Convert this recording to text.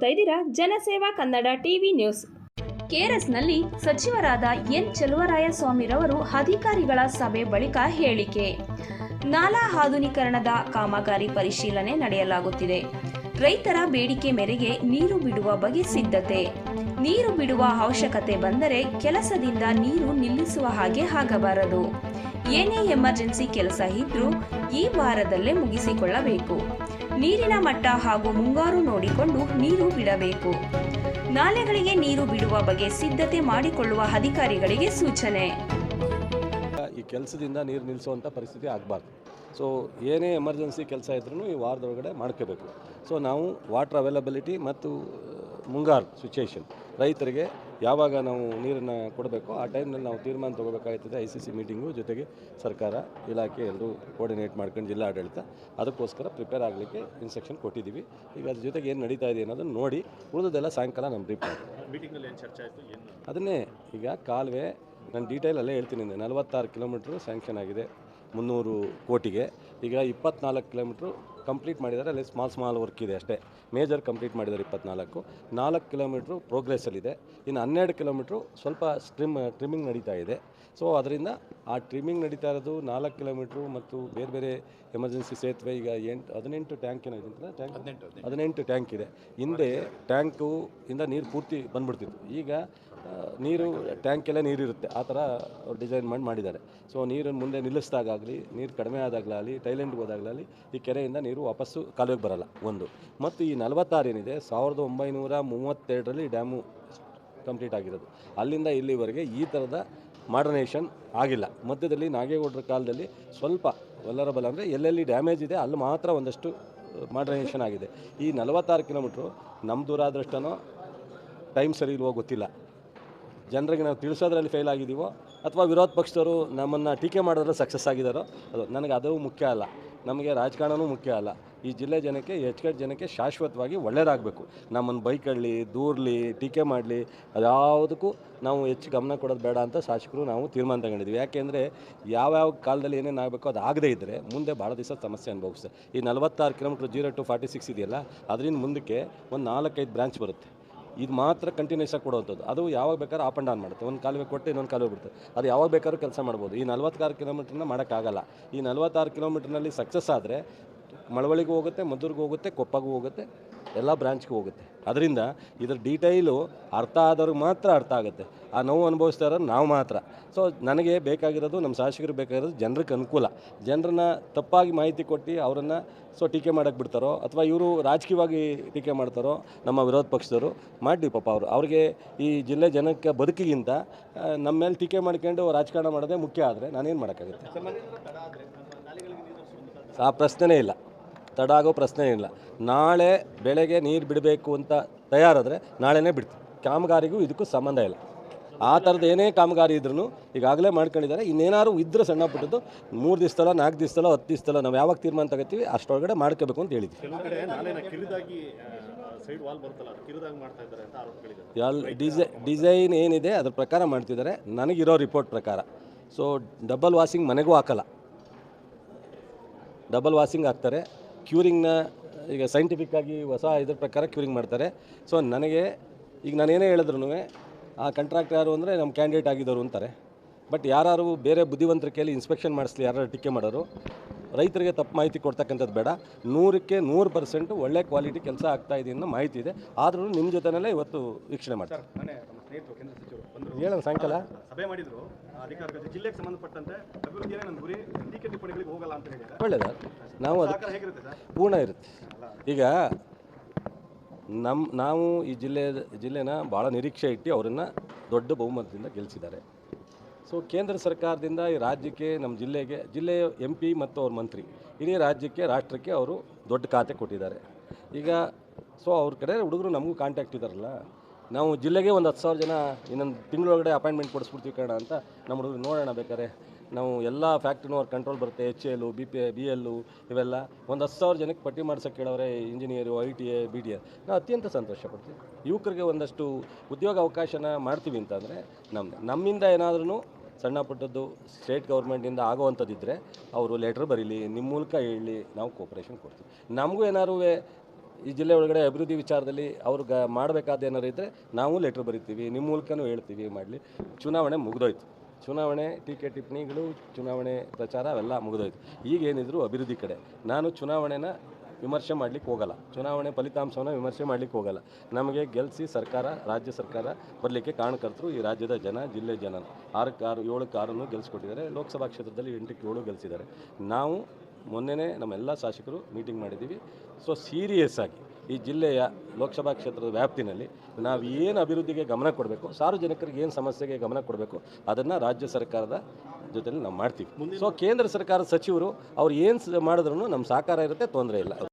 ನೋಡ್ತಾ ಇದ್ದೀರಾ? ಜನಸೇವಾ ಕನ್ನಡ ಟಿವಿ ನ್ಯೂಸ್. ಕೆಆರ್ಎಸ್ನಲ್ಲಿ ಸಚಿವರಾದ ಎನ್ ಚೆಲುವರಾಯಸ್ವಾಮಿರವರು ಅಧಿಕಾರಿಗಳ ಸಭೆ ಬಳಿಕ ಹೇಳಿಕೆ. ನಾಲಾ ಆಧುನೀಕರಣದ ಕಾಮಗಾರಿ ಪರಿಶೀಲನೆ ನಡೆಯಲಾಗುತ್ತಿದೆ. ರೈತರ ಬೇಡಿಕೆ ಮೇರೆಗೆ ನೀರು ಬಿಡುವ ಬಗ್ಗೆ ಸಿದ್ಧತೆ. ನೀರು ಬಿಡುವ ಅವಶ್ಯಕತೆ ಬಂದರೆ ಕೆಲಸದಿಂದ ನೀರು ನಿಲ್ಲಿಸುವ ಹಾಗೆ ಆಗಬಾರದು. ಏನೇ ಎಮರ್ಜೆನ್ಸಿ ಕೆಲಸ ಇದ್ರೂ ಈ ವಾರದಲ್ಲೇ ಮುಗಿಸಿಕೊಳ್ಳಬೇಕು. ನೀರಿನ ಮಟ್ಟ ಹಾಗೂ ಮುಂಗಾರು ನೋಡಿಕೊಂಡು ನೀರು ಬಿಡಬೇಕು. ನಾಲೆಗಳಿಗೆ ನೀರು ಬಿಡುವ ಬಗ್ಗೆ ಸಿದ್ಧತೆ ಮಾಡಿಕೊಳ್ಳುವ ಅಧಿಕಾರಿಗಳಿಗೆ ಸೂಚನೆ. ಈ ಕೆಲಸದಿಂದ ನೀರು ನಿಲ್ಲಿಸುವಂಥ ಪರಿಸ್ಥಿತಿ ಆಗಬಾರ್ದು. ಸೊ ಏನೇ ಎಮರ್ಜೆನ್ಸಿ ಕೆಲಸ ಇದ್ರೂ ಈ ವಾರದೊಳಗಡೆ ಮಾಡ್ಕೋಬೇಕು. ಸೊ ನಾವು ವಾಟರ್ ಅವೈಲಬಿಲಿಟಿ ಮತ್ತು ಮುಂಗಾರು ಸಿಚುಯೇಷನ್ ರೈತರಿಗೆ ಯಾವಾಗ ನಾವು ನೀರನ್ನು ಕೊಡಬೇಕು ಆ ಟೈಮ್ನಲ್ಲಿ ನಾವು ತೀರ್ಮಾನ ತೊಗೋಬೇಕಾಗ್ತದೆ ಐ ಸಿ ಸಿ ಮೀಟಿಂಗು ಜೊತೆಗೆ ಸರ್ಕಾರ ಇಲಾಖೆ ಎಲ್ಲರೂ ಕೋರ್ಡಿನೇಟ್ ಮಾಡ್ಕೊಂಡು ಜಿಲ್ಲಾಡಳಿತ ಅದಕ್ಕೋಸ್ಕರ ಪ್ರಿಪೇರ್ ಆಗಲಿಕ್ಕೆ ಇನ್ಸ್ಟ್ರಕ್ಷನ್ ಕೊಟ್ಟಿದ್ದೀವಿ. ಈಗ ಅದ್ರ ಜೊತೆಗೆ ಏನು ನಡೀತಾ ಇದೆ ಅನ್ನೋದನ್ನು ನೋಡಿ ಉಳಿದದೆಲ್ಲ ಸಾಯಂಕಾಲ ನಮ್ಮ ಬ್ರೀಫ್ ಮೀಟಿಂಗಲ್ಲಿ ಏನು ಚರ್ಚೆ ಆಯಿತು? ಏನು ಅದನ್ನೇ ಈಗ ಕಾಲುವೆ ನಾನು ಡೀಟೇಲ್ ಅಲ್ಲೇ ಹೇಳ್ತೀನಿ ನಲವತ್ತಾರು ಕಿಲೋಮೀಟ್ರ್ ಸ್ಯಾಂಕ್ಷನ್ ಆಗಿದೆ ಮುನ್ನೂರು ಕೋಟಿಗೆ. ಈಗ ಇಪ್ಪತ್ನಾಲ್ಕು ಕಿಲೋಮೀಟ್ರು ಕಂಪ್ಲೀಟ್ ಮಾಡಿದ್ದಾರೆ ಅಲ್ಲಿ ಸ್ಮಾಲ್ ಸ್ಮಾಲ್ ವರ್ಕ್ ಇದೆ ಅಷ್ಟೇ. ಮೇಜರ್ ಕಂಪ್ಲೀಟ್ ಮಾಡಿದ್ದಾರೆ ಇಪ್ಪತ್ನಾಲ್ಕು. ನಾಲ್ಕು ಕಿಲೋಮೀಟ್ರು ಪ್ರೋಗ್ರೆಸ್ಸಲ್ಲಿದೆ. ಇನ್ನು ಹನ್ನೆರಡು ಕಿಲೋಮೀಟ್ರು ಸ್ವಲ್ಪ ಸ್ಟ್ರಿಮ್ ಟ್ರಿಮ್ಮಿಂಗ್ ನಡೀತಾ ಇದೆ. ಸೊ ಅದರಿಂದ ಆ ಟ್ರಿಮ್ಮಿಂಗ್ ನಡೀತಾ ಇರೋದು ನಾಲ್ಕು ಕಿಲೋಮೀಟ್ರು ಮತ್ತು ಬೇರೆ ಬೇರೆ ಎಮರ್ಜೆನ್ಸಿ ಸೇತುವೆ ಈಗ ಎಂಟು ಹದಿನೆಂಟು ಟ್ಯಾಂಕ್ ಏನಾಗಿದೆ ಟ್ಯಾಂಕ್? ಹದಿನೆಂಟು. ಹದಿನೆಂಟು ಟ್ಯಾಂಕ್ ಇದೆ. ಹಿಂದೆ ಟ್ಯಾಂಕು ಇಂದ ನೀರು ಪೂರ್ತಿ ಬಂದ್ಬಿಡ್ತಿತ್ತು. ಈಗ ನೀರು ಟ್ಯಾಂಕೆಲ್ಲ ನೀರಿರುತ್ತೆ. ಆ ಥರ ಡಿಸೈನ್ ಮಾಡಿ, ಮಾಡಿದ್ದಾರೆ. ಸೊ ನೀರನ್ನು ಮುಂದೆ ನಿಲ್ಲಿಸಿದಾಗಲಿ ನೀರು ಕಡಿಮೆ ಆದಾಗಲಾಗಲಿ ಟೈಲೆಂಟ್ಗೆ ಹೋದಾಗಲಾಗಲಿ ಈ ಕೆರೆಯಿಂದ ನೀರು ವಾಪಸ್ಸು ಕಾಲುವೆಗೆ ಬರಲ್ಲ, ಒಂದು. ಮತ್ತು ಈ ನಲವತ್ತಾರು ಏನಿದೆ, ಸಾವಿರದ ಒಂಬೈನೂರ ಮೂವತ್ತೆರಡರಲ್ಲಿ ಡ್ಯಾಮು ಕಂಪ್ಲೀಟ್ ಆಗಿರೋದು. ಅಲ್ಲಿಂದ ಇಲ್ಲಿವರೆಗೆ ಈ ಥರದ ಮಾಡರ್ನೇಷನ್ ಆಗಿಲ್ಲ. ಮಧ್ಯದಲ್ಲಿ ನಾಗೇಗೌಡರ ಕಾಲದಲ್ಲಿ ಸ್ವಲ್ಪ ವಲ್ಲರಬಲ್ ಅಂದರೆ ಎಲ್ಲೆಲ್ಲಿ ಡ್ಯಾಮೇಜ್ ಇದೆ, ಅಲ್ಲಿ ಮಾತ್ರ ಒಂದಷ್ಟು ಮಾಡರ್ನೇಷನ್ ಆಗಿದೆ. ಈ ನಲವತ್ತಾರು ಕಿಲೋಮೀಟ್ರು ನಮ್ಮ ದುರಾದೃಷ್ಟನೋ, ಟೈಮ್ ಸರಿ ಇಲ್ವೋ ಗೊತ್ತಿಲ್ಲ. ಜನರಿಗೆ ನಾವು ತಿಳಿಸೋದ್ರಲ್ಲಿ ಫೇಲ್ ಆಗಿದ್ದೀವೋ ಅಥವಾ ವಿರೋಧ ಪಕ್ಷದವರು ನಮ್ಮನ್ನು ಟೀಕೆ ಮಾಡೋದ್ರಲ್ಲಿ ಸಕ್ಸಸ್ ಆಗಿದ್ದಾರೋ, ಅದು ನನಗೆ ಅದು ಮುಖ್ಯ ಅಲ್ಲ. ನಮಗೆ ರಾಜಕಾರಣವೂ ಮುಖ್ಯ ಅಲ್ಲ. ಈ ಜಿಲ್ಲೆ ಜನಕ್ಕೆ ಹೆಚ್ಚು ಜನಕ್ಕೆ ಶಾಶ್ವತವಾಗಿ ಒಳ್ಳೆಯದಾಗಬೇಕು. ನಮ್ಮನ್ನು ಬೈಕಳ್ಳಿ, ದೂರಲಿ, ಟೀಕೆ ಮಾಡಲಿ, ಅದ್ಯಾವುದಕ್ಕೂ ನಾವು ಹೆಚ್ಚು ಗಮನ ಕೊಡೋದು ಬೇಡ ಅಂತ ಶಾಸಕರು ನಾವು ತೀರ್ಮಾನ ತಗೊಂಡಿದ್ವಿ ಯಾಕೆಂದರೆ ಯಾವ್ಯಾವ ಕಾಲದಲ್ಲಿ ಏನೇನು ಆಗಬೇಕು ಅದು ಆಗದೇ ಇದ್ದರೆ ಮುಂದೆ ಭಾಳ ದಿವಸ ಸಮಸ್ಯೆ ಅನುಭವಿಸ್ತದೆ ಈ ನಲವತ್ತಾರು kilometre zero to forty six ಇದೆಯಲ್ಲ, ಅದರಿಂದ ಮುಂದಕ್ಕೆ ಒಂದು ನಾಲ್ಕೈದು ಬ್ರಾಂಚ್ ಬರುತ್ತೆ. ಇದು ಮಾತ್ರ ಕಂಟಿನ್ಯೂಸ್ ಆಗಿ ಕೊಡುವಂಥದ್ದು. ಅದು ಯಾವಾಗ ಬೇಕಾದ್ರೂ ಆಪ್ ಆ್ಯಂಡ್ ಡೌನ್ ಮಾಡುತ್ತೆ. ಒಂದು ಕಾಲುವೆ ಕೊಟ್ಟು ಇನ್ನೊಂದು ಕಾಲುವೆ ಬಿಡುತ್ತೆ. ಅದು ಯಾವಾಗ ಬೇಕಾದ್ರೂ ಕೆಲಸ ಮಾಡ್ಬೋದು. ಈ ನಲ್ವತ್ತಾರು ಕಿಲೋಮೀಟ್ರನ್ನ ಮಾಡೋಕ್ಕಾಗಲ್ಲ. ಈ ನಲ್ವತ್ತಾರು ಕಿಲೋಮೀಟ್ರ್ನಲ್ಲಿ ಸಕ್ಸಸ್ ಆದರೆ ಮಳವಳ್ಳಿಗೂ ಹೋಗುತ್ತೆ, ಮದ್ದೂರಿಗೂ ಹೋಗುತ್ತೆ, ಕೊಪ್ಪಗೂ ಹೋಗುತ್ತೆ, ಎಲ್ಲ ಬ್ರಾಂಚ್ಗೆ ಹೋಗುತ್ತೆ. ಅದರಿಂದ ಇದರ ಡೀಟೈಲು ಅರ್ಥ ಆದವ್ರಿಗೆ ಮಾತ್ರ ಅರ್ಥ ಆಗುತ್ತೆ. ಆ ನೋವು ಅನುಭವಿಸ್ತಾ ಇರೋದು ನಾವು ಮಾತ್ರ. ಸೊ ನನಗೆ ಬೇಕಾಗಿರೋದು ನಮ್ಮ ಶಾಸಕರಿಗೆ ಬೇಕಾಗಿರೋದು ಜನರಿಗೆ ಅನುಕೂಲ. ಜನರನ್ನ ತಪ್ಪಾಗಿ ಮಾಹಿತಿ ಕೊಟ್ಟು ಅವರನ್ನು ಸೊ, ಟೀಕೆ ಮಾಡೋಕ್ಕೆ ಬಿಡ್ತಾರೋ, ಅಥವಾ ಇವರು ರಾಜಕೀಯವಾಗಿ ಟೀಕೆ ಮಾಡ್ತಾರೋ, ನಮ್ಮ ವಿರೋಧ ಪಕ್ಷದವರು ಮಾಡಿ ಪಾಪ ಅವರು. ಅವ್ರಿಗೆ ಈ ಜಿಲ್ಲೆ ಜನಕ್ಕೆ ಬದುಕಿಗಿಂತ ನಮ್ಮ ಮೇಲೆ ಟೀಕೆ ಮಾಡ್ಕೊಂಡು ರಾಜಕಾರಣ ಮಾಡೋದೇ ಮುಖ್ಯ ಆದರೆ ನಾನೇನು ಮಾಡೋಕ್ಕಾಗುತ್ತೆ? ಆ ಪ್ರಶ್ನೆನೇ ಇಲ್ಲ. ತಡ ಆಗೋ ಪ್ರಶ್ನೆ ಇಲ್ಲ. ನಾಳೆ ಬೆಳಗ್ಗೆ ನೀರು ಬಿಡಬೇಕು ಅಂತ ತಯಾರಾದರೆ ನಾಳೆನೇ ಬಿಡ್ತೀವಿ. ಕಾಮಗಾರಿಗೂ ಇದಕ್ಕೂ ಸಂಬಂಧ ಇಲ್ಲ. ಆ ಥರದ್ದು ಏನೇ ಕಾಮಗಾರಿ ಇದ್ರೂ ಈಗಾಗಲೇ ಮಾಡ್ಕೊಂಡಿದ್ದಾರೆ. ಇನ್ನೇನಾದ್ರು ಇದ್ರೆ ಸಣ್ಣ ಪುಟ್ಟದ್ದು ಮೂರು ದಿವಸದಲ್ಲ ನಾಲ್ಕು ದಿವಸದಲ್ಲ ಹತ್ತು ದಿವಸದಲ್ಲ ನಾವು ಯಾವಾಗ ತೀರ್ಮಾನ ತಗೋತೀವಿ ಅಷ್ಟೊಳಗಡೆ ಮಾಡ್ಕೋಬೇಕು ಅಂತ ಹೇಳಿದ್ವಿ. ಇದ್ದಾರೆ ಡಿಸೈ ಡಿಸೈನ್ ಏನಿದೆ ಅದ್ರ ಪ್ರಕಾರ ಮಾಡ್ತಿದ್ದಾರೆ. ನನಗಿರೋ ರಿಪೋರ್ಟ್ ಪ್ರಕಾರ. ಸೊ ಡಬಲ್ ವಾಷಿಂಗ್ ಮನೆಗೂ ಹಾಕಲ್ಲ. ಡಬಲ್ ವಾಷಿಂಗ್ ಹಾಕ್ತಾರೆ ಕ್ಯೂರಿಂಗ್ನ ಈಗ ಸೈಂಟಿಫಿಕ್ ಆಗಿ ಹೊಸ ಇದ್ರ ಪ್ರಕಾರ ಕ್ಯೂರಿಂಗ್ ಮಾಡ್ತಾರೆ. ಸೊ ನನಗೆ ಈಗ ನಾನೇನೇ ಹೇಳಿದ್ರು ಆ ಕಾಂಟ್ರಾಕ್ಟ್ ಯಾರು ಅಂದರೆ ನಮ್ಮ ಕ್ಯಾಂಡಿಡೇಟ್ ಆಗಿದ್ದವರು ಅಂತಾರೆ. ಬಟ್ ಯಾರು ಬೇರೆ ಬುದ್ಧಿವಂತರ ಕೈಲಿ ಇನ್ಸ್ಪೆಕ್ಷನ್ ಮಾಡಿಸ್ಲಿ ಯಾರು ಟಿಕೆ ಮಾಡೋರು, ರೈತರಿಗೆ ತಪ್ಪು ಮಾಹಿತಿ ಕೊಡ್ತಕ್ಕಂಥದ್ದು ಬೇಡ. ನೂರಕ್ಕೆ ನೂರು ಪರ್ಸೆಂಟು ಒಳ್ಳೆ ಕ್ವಾಲಿಟಿ ಕೆಲಸ ಆಗ್ತಾ ಇದೆ ಅನ್ನೋ ಮಾಹಿತಿ ಇದೆ. ಆದರೂ ನಿಮ್ಮ ಜೊತೆನಲ್ಲೇ ಇವತ್ತು ವೀಕ್ಷಣೆ ಮಾಡ್ತಾರೆ ಹೇಳೋಣ ಸಾಯಂಕಾಲ? ಸಭೆ ಮಾಡಿದ್ರು. ಅಧಿಕಾರಿಗಳು ಜಿಲ್ಲೆಗೆ ಸಂಬಂಧಪಟ್ಟಂತೆ ಅಭಿವೃದ್ಧಿಯೇ ನನ್ನ ಗುರಿ ಟೀಕೆ ಟಿಪ್ಪಣಿಗಳಿಗೆ ಹೋಗಲ್ಲ ಅಂತ ಹೇಳಿದ್ದಾರೆ. ಒಳ್ಳೆಯದ ನಾವು ಅದು ಸಹಕಾರ ಹೇಗಿರುತ್ತೆ ಸರ್? ಪೂರ್ಣ ಇರುತ್ತೆ. ಈಗ ನಮ್ಮ ನಾವು ಈ ಜಿಲ್ಲೆ ಜಿಲ್ಲೆನ ಭಾಳ ನಿರೀಕ್ಷೆ ಇಟ್ಟು ಅವರನ್ನು ದೊಡ್ಡ ಬಹುಮತದಿಂದ ಗೆಲ್ಲಿಸಿದ್ದಾರೆ ಸೊ ಕೇಂದ್ರ ಸರ್ಕಾರದಿಂದ ಈ ರಾಜ್ಯಕ್ಕೆ ನಮ್ಮ ಜಿಲ್ಲೆಗೆ ಜಿಲ್ಲೆಯ ಎಂ ಪಿ ಮತ್ತು ಅವ್ರ ಮಂತ್ರಿ ಇಡೀ ರಾಜ್ಯಕ್ಕೆ ರಾಷ್ಟ್ರಕ್ಕೆ ಅವರು ದೊಡ್ಡ ಖಾತೆ ಕೊಟ್ಟಿದ್ದಾರೆ. ಈಗ ಸೊ ಅವ್ರ ಕಡೆ ಹುಡುಗರು ನಮಗೂ ಕಾಂಟ್ಯಾಕ್ಟ್ ಇದ್ದಾರಲ್ಲ ನಾವು ಜಿಲ್ಲೆಗೆ ಒಂದು ಹತ್ತು ಸಾವಿರ ಜನ ಇನ್ನೊಂದು ತಿಂಗಳೊಳಗಡೆ ಅಪಾಯಿಂಟ್ಮೆಂಟ್ ಕೊಡಿಸ್ಬಿಡ್ತೀವಿ ಕಣ ಅಂತ ನಮ್ಮ ಹುಡುಗರು ನೋಡೋಣ ಬೇಕಾದ್ರೆ. ನಾವು ಎಲ್ಲ ಫ್ಯಾಕ್ಟ್ರಿನೂ ಅವ್ರ ಕಂಟ್ರೋಲ್ ಬರುತ್ತೆ H L B P B L ಇವೆಲ್ಲ. ಒಂದು ಹತ್ತು ಸಾವಿರ ಜನಕ್ಕೆ ಪಟ್ಟಿ ಮಾಡ್ಸೋಕೆ ಕೇಳೋರೆ engineer I T A B D A ನಾವು ಅತ್ಯಂತ ಸಂತೋಷ ಪಡ್ತೀವಿ. ಯುವಕರಿಗೆ ಒಂದಷ್ಟು ಉದ್ಯೋಗ ಅವಕಾಶನ ಮಾಡ್ತೀವಿ ಅಂತಂದರೆ ನಮ್ಮ ನಮ್ಮಿಂದ ಏನಾದ್ರೂ ಸಣ್ಣ ಪುಟ್ಟದ್ದು ಸ್ಟೇಟ್ ಗೌರ್ಮೆಂಟಿಂದ ಆಗೋವಂಥದ್ದಿದ್ದರೆ ಅವರು ಲೆಟ್ರ್ ಬರೀಲಿ ನಿಮ್ಮ ಮೂಲಕ ಹೇಳಿ ನಾವು ಕೋಪ್ರೇಷನ್ ಕೊಡ್ತೀವಿ. ನಮಗೂ ಏನಾದ್ರು ಈ ಜಿಲ್ಲೆ ಒಳಗಡೆ ಅಭಿವೃದ್ಧಿ ವಿಚಾರದಲ್ಲಿ ಅವ್ರಿಗೆ ಮಾಡಬೇಕಾದ ಏನಾರು ಇದ್ದರೆ ನಾವು ಲೆಟ್ರ್ ಬರಿತೀವಿ. ನಿಮ್ಮ ಮೂಲಕನೂ ಹೇಳ್ತೀವಿ ಮಾಡಲಿ. ಚುನಾವಣೆ ಮುಗಿದೋಯ್ತು. ಚುನಾವಣೆ ಟೀಕೆ ಟಿಪ್ಪಣಿಗಳು, ಚುನಾವಣೆ ಪ್ರಚಾರ ಅವೆಲ್ಲ ಮುಗಿದೋಯ್ತು. ಈಗ ಏನಿದ್ರು ಅಭಿವೃದ್ಧಿ ಕಡೆ. ನಾನು ಚುನಾವಣೆನ ವಿಮರ್ಶೆ ಮಾಡಲಿಕ್ಕೆ ಹೋಗಲ್ಲ. ಚುನಾವಣೆ ಫಲಿತಾಂಶವನ್ನು ವಿಮರ್ಶೆ ಮಾಡಲಿಕ್ಕೆ ಹೋಗಲ್ಲ. ನಮಗೆ ಗೆಲ್ಲಿಸಿ ಸರ್ಕಾರ, ರಾಜ್ಯ ಸರ್ಕಾರ ಬರಲಿಕ್ಕೆ ಕಾರಣಕರ್ತರು ಈ ರಾಜ್ಯದ ಜನ, ಜಿಲ್ಲೆ ಜನ ಆರಕ್ಕೆ ಆರು ಏಳಕ್ಕೆ ಆರನ್ನು ಗೆಲ್ಲಿಸ್ಕೊಟ್ಟಿದ್ದಾರೆ ಲೋಕಸಭಾ ಕ್ಷೇತ್ರದಲ್ಲಿ ಎಂಟಕ್ಕೆ ಏಳು ಗೆಲ್ಲಿಸಿದ್ದಾರೆ ನಾವು ಮೊನ್ನೆನೇ ನಮ್ಮೆಲ್ಲ ಶಾಸಕರು ಮೀಟಿಂಗ್ ಮಾಡಿದ್ದೀವಿ. ಸೊ ಸೀರಿಯಸ್ ಆಗಿ ಈ ಜಿಲ್ಲೆಯ ಲೋಕಸಭಾ ಕ್ಷೇತ್ರದ ವ್ಯಾಪ್ತಿನಲ್ಲಿ ನಾವು ಏನು ಅಭಿವೃದ್ಧಿಗೆ ಗಮನ ಕೊಡಬೇಕು, ಸಾರ್ವಜನಿಕರಿಗೆ ಏನು ಸಮಸ್ಯೆಗೆ ಗಮನ ಕೊಡಬೇಕು, ಅದನ್ನು ರಾಜ್ಯ ಸರ್ಕಾರದ ಜೊತೆಯಲ್ಲಿ ನಾವು ಮಾಡ್ತೀವಿ. ಸೊ ಕೇಂದ್ರ ಸರ್ಕಾರದ ಸಚಿವರು ಅವ್ರು ಏನು ಮಾಡಿದ್ರು ನಮ್ಮ ಸಹಕಾರ ಇರುತ್ತೆ, ತೊಂದರೆ ಇಲ್ಲ.